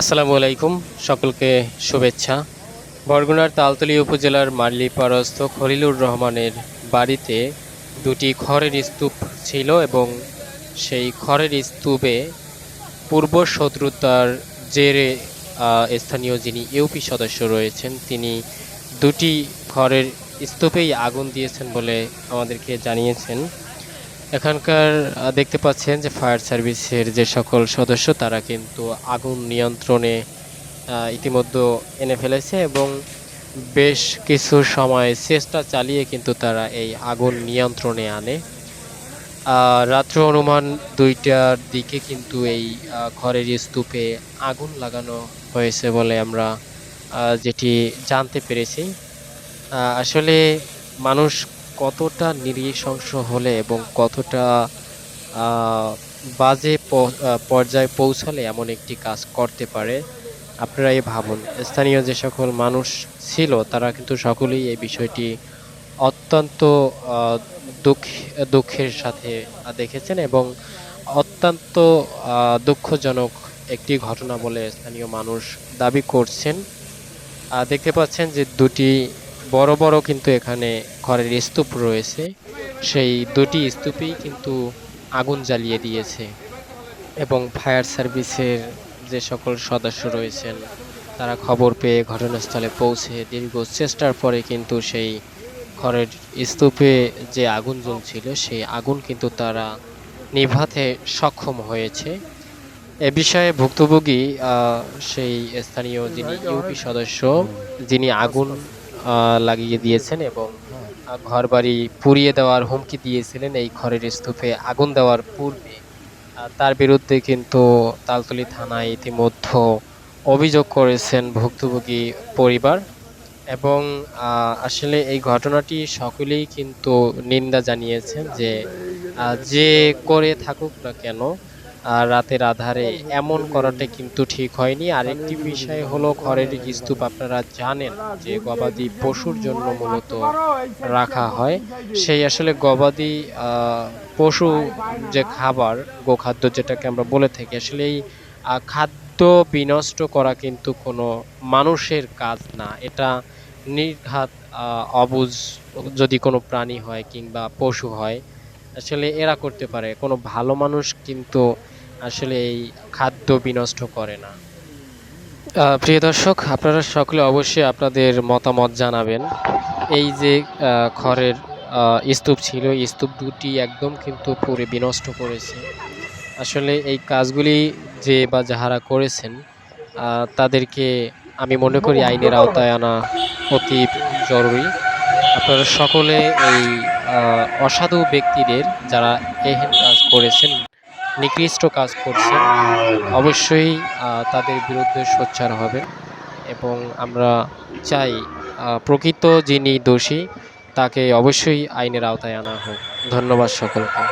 আসসালামু আলাইকুম, সকলকে শুভেচ্ছা। বরগুনার তালতলী উপজেলার মাল্লিপাড়স্থ খলিলুর রহমানের বাড়িতে দুটি খড়ের স্তূপ ছিল এবং সেই খড়ের স্তূপে পূর্ব শত্রুতার জেরে স্থানীয় যিনি ইউপি সদস্য রয়েছেন, তিনি দুটি খড়ের স্তূপেই আগুন দিয়েছেন বলে আমাদেরকে জানিয়েছেন। এখানকার দেখতে পাচ্ছেন যে ফায়ার সার্ভিসের যে সকল সদস্য, তারা কিন্তু আগুন নিয়ন্ত্রণে ইতিমধ্যে এনে ফেলেছে এবং বেশ কিছু সময় চেষ্টা চালিয়ে কিন্তু তারা এই আগুন নিয়ন্ত্রণে আনে। রাত্র অনুমান দুইটার দিকে কিন্তু এই ঘরের স্তূপে আগুন লাগানো হয়েছে বলে আমরা যেটি জানতে পেরেছি। আসলে মানুষ কতটা নৃশংস হলে এবং কতটা বাজে পর্যায়ে পৌঁছালে এমন একটি কাজ করতে পারে? আপনারাই ভাবুন। স্থানীয় যে সকল মানুষ ছিল, তারা কিন্তু সকলেই এই বিষয়টি অত্যন্ত দুঃখ, দুঃখের সাথে দেখেছেন এবং অত্যন্ত দুঃখজনক একটি ঘটনা বলে স্থানীয় মানুষ দাবি করছেন। দেখতে পাচ্ছেন যে দুটি বড় বড় কিন্তু এখানে ঘরের স্তূপ রয়েছে। সেই দুটি স্তূপেই কিন্তু আগুন জ্বালিয়ে দিয়েছে এবং ফায়ার সার্ভিসের যে সকল সদস্য রয়েছেন, তারা খবর পেয়ে ঘটনাস্থলে পৌঁছে দীর্ঘ চেষ্টার পরে কিন্তু সেই ঘরের স্তূপে যে আগুন জ্বলছিল সেই আগুন কিন্তু তারা নিভাতে সক্ষম হয়েছে। এ বিষয়ে ভুক্তভোগী সেই স্থানীয় যিনি ইউপি সদস্য, যিনি আগুন লাগিয়ে দিয়েছেন এবং ঘরবাড়ি পুড়িয়ে দেওয়ার হুমকি দিয়েছিলেন এই খড়ের স্তূপে আগুন দেওয়ার পূর্বে। তার বিরুদ্ধে কিন্তু তালতলি থানায় ইতিমধ্যে অভিযোগ করেছেন ভুক্তভোগী পরিবার এবং আসলে এই ঘটনাটি সকলেই কিন্তু নিন্দা জানিয়েছেন যে যে করে থাকুক না কেন রাতের আধারে এমন করাটা কিন্তু ঠিক হয়নি। আরেকটি বিষয় হলো ঘরের স্তূপ আপনারা জানেন যে গবাদি পশুর জন্য মূলত রাখা হয়। সেই আসলে গবাদি পশু যে খাবার, গোখাদ্য যেটাকে আমরা বলে থাকি, আসলে এই খাদ্য বিনষ্ট করা কিন্তু কোনো মানুষের কাজ না। এটা নির্ঘাত অবুজ যদি কোনো প্রাণী হয় কিংবা পশু হয়, আসলে এরা করতে পারে। কোনো ভালো মানুষ কিন্তু আসলে এই খাদ্য বিনষ্ট করে না। প্রিয় দর্শক, আপনারা সকলে অবশ্যই আপনাদের মতামত জানাবেন। এই যে খড়ের স্তূপ ছিল স্তূপ দুটি একদম কিন্তু পুরে বিনষ্ট করেছে। আসলে এই কাজগুলি যে বা যাহারা করেছেন তাদেরকে আমি মনে করি আইনের আওতায় আনা অতি জরুরি। আপনারা সকলে এই অসাধু ব্যক্তিদের যারা এহেন কাজ করেছেন নিকৃষ্ট কাজ করছে। অবশ্যই তাদের বিরুদ্ধে সোচ্চার হবে এবং আমরা চাই প্রকৃত যিনি দোষী, তাকে অবশ্যই আইনের আওতায় আনা হোক। ধন্যবাদ সকলকে।